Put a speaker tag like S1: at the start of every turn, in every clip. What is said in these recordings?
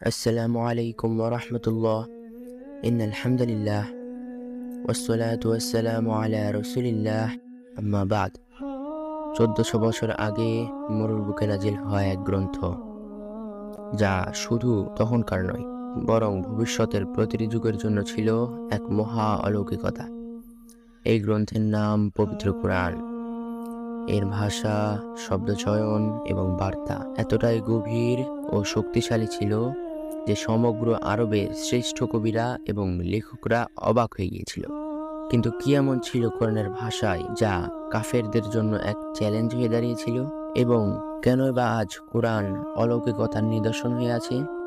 S1: السلام عليكم ورحمة الله إن الحمد لله والصلاة والسلام على رسول الله أما بعد চোদ্দশো বছর আগে মরুর বুকে নাজিল হয় এক গ্রন্থ যা শুধু তখনকার নয় বরং ভবিষ্যতের প্রতিটি যুগের জন্য ছিল এক মহা অলৌকিকতা এই গ্রন্থের নাম পবিত্র কোরআন এর ভাষা শব্দচয়ন এবং বার্তা এতটাই গভীর ও শক্তিশালী ছিল যে সমগ্র আরবের শ্রেষ্ঠ কবিরা এবং লেখকরা অবাক হয়ে গিয়েছিল। কিন্তু কি এমন ছিল কোরআনের ভাষায় যা কাফেরদের জন্য এক চ্যালেঞ্জ হয়ে দাঁড়িয়েছিল? এবং কেন বা আজ কোরআন অলৌকিকতার নিদর্শন হয়ে আছে?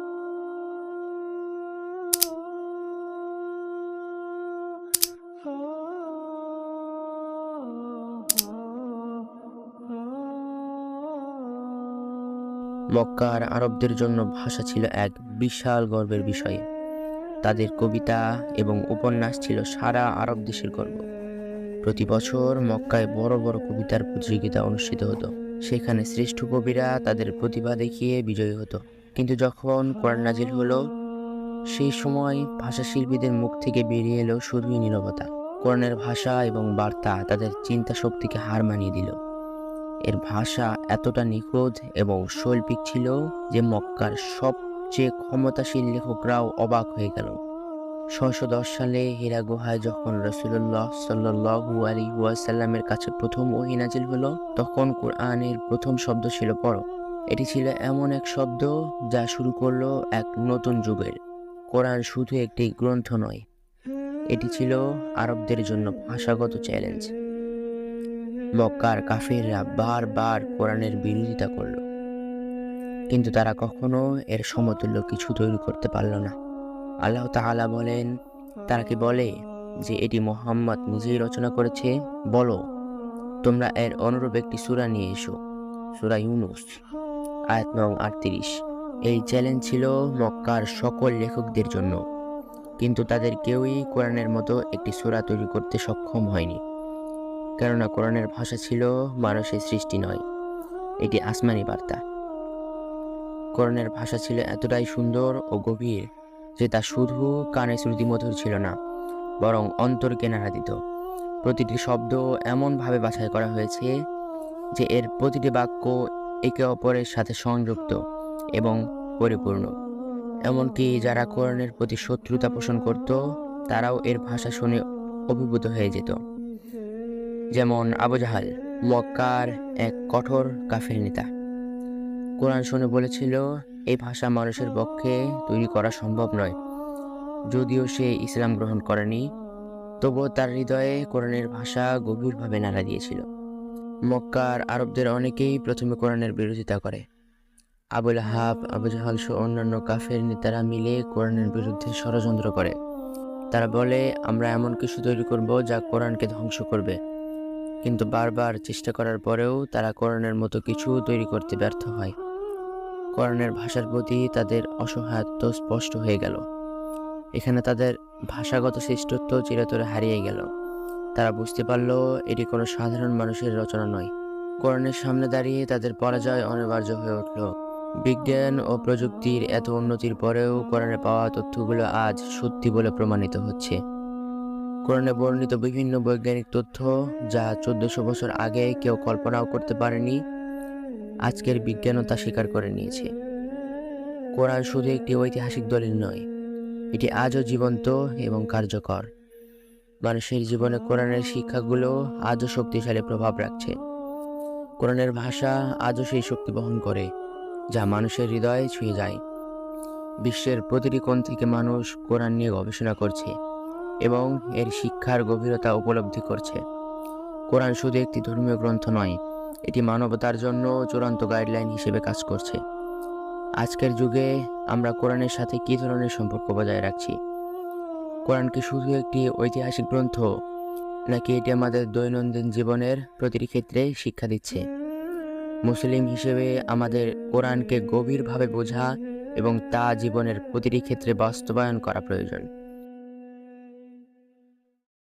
S1: মক্কার আরবদের জন্য ভাষা ছিল এক বিশাল গর্বের বিষয়। তাদের কবিতা এবং উপন্যাস ছিল সারা আরব দেশের গর্ব। প্রতি বছর মক্কায় বড় বড় কবিতার প্রতিযোগিতা অনুষ্ঠিত হতো। সেখানে শ্রেষ্ঠ কবিরা তাদের প্রতিভা দেখিয়ে বিজয়ী হতো। কিন্তু যখন কোরআন নাজিল হলো, সেই সময় ভাষা শিল্পীদের মুখ থেকে বেরিয়ে এলো শুধুই নীরবতা। কোরআনের ভাষা এবং বার্তা তাদের চিন্তা শক্তিকে হার মানিয়ে দিল। এর ভাষা এতটা নিখোঁজ এবং শৈল্পিক ছিল যে মক্কার সবচেয়ে ক্ষমতাশীল লেখকরাও অবাক হয়ে গেল। ছশো দশ সালে হীরা গুহায় যখন রসুল্লাহ সাল্লু আলী ওয়াসাল্লামের কাছে প্রথম ওহিনাজিল হলো, তখন কোরআনের প্রথম শব্দ ছিল পড়ো। এটি ছিল এমন এক শব্দ যা শুরু করল এক নতুন যুগের। কোরআন শুধু একটি গ্রন্থ নয়, এটি ছিল আরবদের জন্য ভাষাগত চ্যালেঞ্জ। মক্কার কাফিররা বারবার কোরআনের বিরোধিতা করল। কিন্তু তারা কখনো এর সমতুল্য কিছু তৈরি করতে পারল না। আল্লাহ তাআলা বলেন, তারা কি বলে যে এটি মোহাম্মদ নিজেই রচনা করেছে? বলো, তোমরা এর অনুরূপ একটি সূরা নিয়ে এসো, সূরা ইউনুস, আয়াত নং আটত্রিশ। এই চ্যালেঞ্জ ছিল মক্কার সকল লেখকদের জন্য, কিন্তু তাদের কেউই কোরআনের মতো একটি সূরা তৈরি করতে সক্ষম হয়নি। কেননা কোরআনের ভাষা ছিল মানুষের সৃষ্টি নয়। এটি আসমানি বার্তা। কোরআনের ভাষা ছিল এতটাই সুন্দর ও গভীর যে তা শুধু কানে শ্রুতিমধুর ছিল না, বরং অন্তরকে নাড়া দিত প্রতিটি শব্দ এমনভাবে বাছাই করা হয়েছে যে এর প্রতিটি বাক্য একে অপরের সাথে সংযুক্ত এবং পরিপূর্ণ। এমনকি যারা কোরআনের প্রতি শত্রুতা পোষণ করত, তারাও এর ভাষা শুনে অভিভূত হয়ে যেত। যেমন আবু জাহাল মক্কার এক কঠোর কাফের নেতা। কোরআন শুনে বলেছিল এই ভাষা মানুষের পক্ষে তৈরি করা সম্ভব নয়। যদিও সে ইসলাম গ্রহণ করেনি, তবুও তার হৃদয়ে কোরআনের ভাষা গভীরভাবে নাড়া দিয়েছিল। মক্কার আরবদের অনেকেই প্রথমে কোরআনের বিরোধিতা করে। আবুল হাব আবু জাহাল সহ অন্যান্য কাফের নেতারা মিলে কোরআনের বিরুদ্ধে ষড়যন্ত্র করে। তারা বলে, আমরা এমন কিছু তৈরি করব যা কোরআনকে ধ্বংস করবে। কিন্তু বারবার চেষ্টা করার পরেও তারা কোরআনের মতো কিছু তৈরি করতে ব্যর্থ হয়। কোরআনের ভাষার প্রতি তাদের অসহায়ত্ব স্পষ্ট হয়ে গেল। এখানে তাদের ভাষাগত শ্রেষ্ঠত্ব চিরতরে হারিয়ে গেল। তারা বুঝতে পারল এটি কোনো সাধারণ মানুষের রচনা নয়। কোরআনের সামনে দাঁড়িয়ে তাদের পরাজয় অনিবার্য হয়ে উঠল। বিজ্ঞান ও প্রযুক্তির এত উন্নতির পরেও কোরআনে পাওয়া তথ্যগুলো আজ সত্যি বলে প্রমাণিত হচ্ছে। কোরআনে বর্ণিত বিভিন্ন বৈজ্ঞানিক তথ্য যা চোদ্দশো বছর আগে কেউ কল্পনাও করতে পারেনি, আজকের বিজ্ঞানও তা স্বীকার করে নিয়েছে। কোরআন শুধু একটি ঐতিহাসিক দলিল নয়, এটি আজও জীবন্ত এবং কার্যকর। মানুষের জীবনে কোরআনের শিক্ষাগুলো আজও শক্তিশালী প্রভাব রাখছে। কোরআনের ভাষা আজও সেই শক্তি বহন করে, যা মানুষের হৃদয়ে ছুঁয়ে যায়। বিশ্বের প্রতিটি কোণ থেকে মানুষ কোরআন নিয়ে গবেষণা করছে। এবং এর শিক্ষার গভীরতা উপলব্ধি করছে। কোরআন শুধু একটি ধর্মীয় গ্রন্থ নয়, এটি মানবতার জন্য চূড়ান্ত গাইডলাইন হিসেবে কাজ করছে। আজকের যুগে আমরা কোরআনের সাথে কী ধরনের সম্পর্ক বজায় রাখছি? কোরআন কি শুধু একটি ঐতিহাসিক গ্রন্থ, নাকি এটি আমাদের দৈনন্দিন জীবনের প্রতিটি ক্ষেত্রে শিক্ষা দিচ্ছে? মুসলিম হিসেবে আমাদের কোরআনকে গভীরভাবে বোঝা এবং তা জীবনের প্রতিটি ক্ষেত্রে বাস্তবায়ন করা প্রয়োজন।